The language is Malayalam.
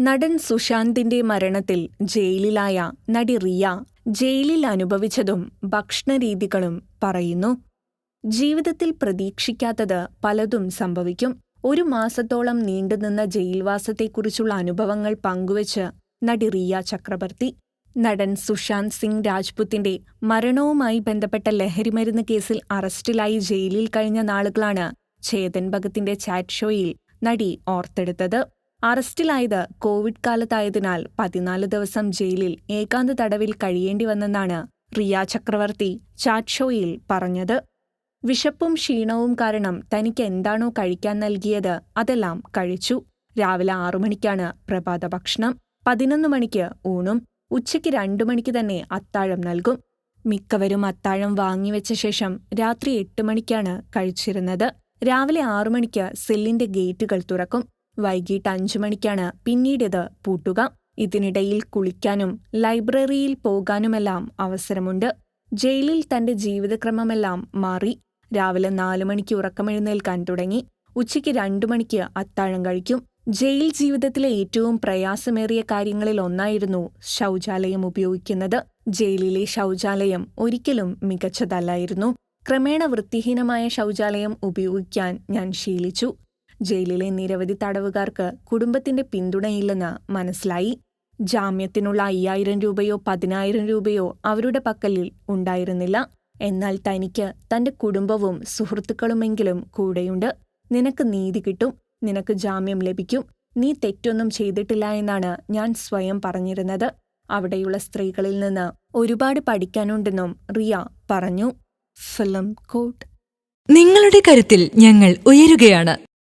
നടൻ സുശാന്തിന്റെ മരണത്തിൽ ജയിലിലായ നടി റിയ ജയിലിൽ അനുഭവിച്ചതും ഭക്ഷണരീതികളും പറയുന്നു. ജീവിതത്തിൽ പ്രതീക്ഷിക്കാത്തത് പലതും സംഭവിക്കും. ഒരു മാസത്തോളം നീണ്ടുനിന്ന ജയിൽവാസത്തെക്കുറിച്ചുള്ള അനുഭവങ്ങൾ പങ്കുവച്ച് നടി റിയ ചക്രവർത്തി നടൻ സുശാന്ത് സിംഗ് രാജ്പുത്തിന്റെ മരണവുമായി ബന്ധപ്പെട്ട ലഹരിമരുന്ന് കേസിൽ അറസ്റ്റിലായി ജയിലിൽ കഴിഞ്ഞ നാളുകളാണ് ചേതൻ ഭഗത്തിന്റെ ചാറ്റ് ഷോയിൽ നടി ഓർത്തെടുത്തത്. അറസ്റ്റിലായത് കോവിഡ് കാലത്തായതിനാൽ പതിനാല് ദിവസം ജയിലിൽ ഏകാന്ത തടവിൽ കഴിയേണ്ടി വന്നെന്നാണ് റിയ ചക്രവർത്തി ചാറ്റ്ഷോയിൽ പറഞ്ഞത്. വിശപ്പും ക്ഷീണവും കാരണം തനിക്ക് എന്താണോ കഴിക്കാൻ നൽകിയത് അതെല്ലാം കഴിച്ചു. രാവിലെ ആറു മണിക്കാണ് പ്രഭാത ഭക്ഷണം. പതിനൊന്ന് മണിക്ക് ഊണും. ഉച്ചയ്ക്ക് രണ്ടു മണിക്ക് തന്നെ അത്താഴം നൽകും. മിക്കവരും അത്താഴം വാങ്ങിവെച്ച ശേഷം രാത്രി എട്ട് മണിക്കാണ് കഴിച്ചിരുന്നത്. രാവിലെ ആറു മണിക്ക് സെല്ലിന്റെ ഗേറ്റുകൾ തുറക്കും. വൈകിട്ട് അഞ്ചു മണിക്കാണ് പിന്നീടിത് പൂട്ടുക. ഇതിനിടയിൽ കുളിക്കാനും ലൈബ്രറിയിൽ പോകാനുമെല്ലാം അവസരമുണ്ട്. ജയിലിൽ തന്റെ ജീവിതക്രമമെല്ലാം മാറി. രാവിലെ നാലു മണിക്ക് ഉറക്കമെഴുന്നേൽക്കാൻ തുടങ്ങി. ഉച്ചയ്ക്ക് രണ്ടു മണിക്ക് അത്താഴം കഴിക്കും. ജയിൽ ജീവിതത്തിലെ ഏറ്റവും പ്രയാസമേറിയ കാര്യങ്ങളിൽ ഒന്നായിരുന്നു ശൗചാലയം ഉപയോഗിക്കുന്നത്. ജയിലിലെ ശൗചാലയം ഒരിക്കലും മികച്ചതല്ലായിരുന്നു. ക്രമേണ വൃത്തിഹീനമായ ശൗചാലയം ഉപയോഗിക്കാൻ ഞാൻ ശീലിച്ചു. ജയിലിലെ നിരവധി തടവുകാർക്ക് കുടുംബത്തിന്റെ പിന്തുണയില്ലെന്ന് മനസ്സിലായി. ജാമ്യത്തിനുള്ള അയ്യായിരം രൂപയോ പതിനായിരം രൂപയോ അവരുടെ പക്കലിൽ ഉണ്ടായിരുന്നില്ല. എന്നാൽ തനിക്ക് തന്റെ കുടുംബവും സുഹൃത്തുക്കളുമെങ്കിലും കൂടെയുണ്ട്. നിനക്ക് നീതി കിട്ടും നിനക്ക് ജാമ്യം ലഭിക്കും. നീ തെറ്റൊന്നും ചെയ്തിട്ടില്ല എന്നാണ് ഞാൻ സ്വയം പറഞ്ഞിരുന്നത്. അവിടെയുള്ള സ്ത്രീകളിൽ നിന്ന് ഒരുപാട് പഠിക്കാനുണ്ടെന്നും റിയ പറഞ്ഞു. ഫിലിം കോട്ട്. നിങ്ങളുടെ കരുത്തിൽ ഞങ്ങൾ ഉയരുകയാണ്.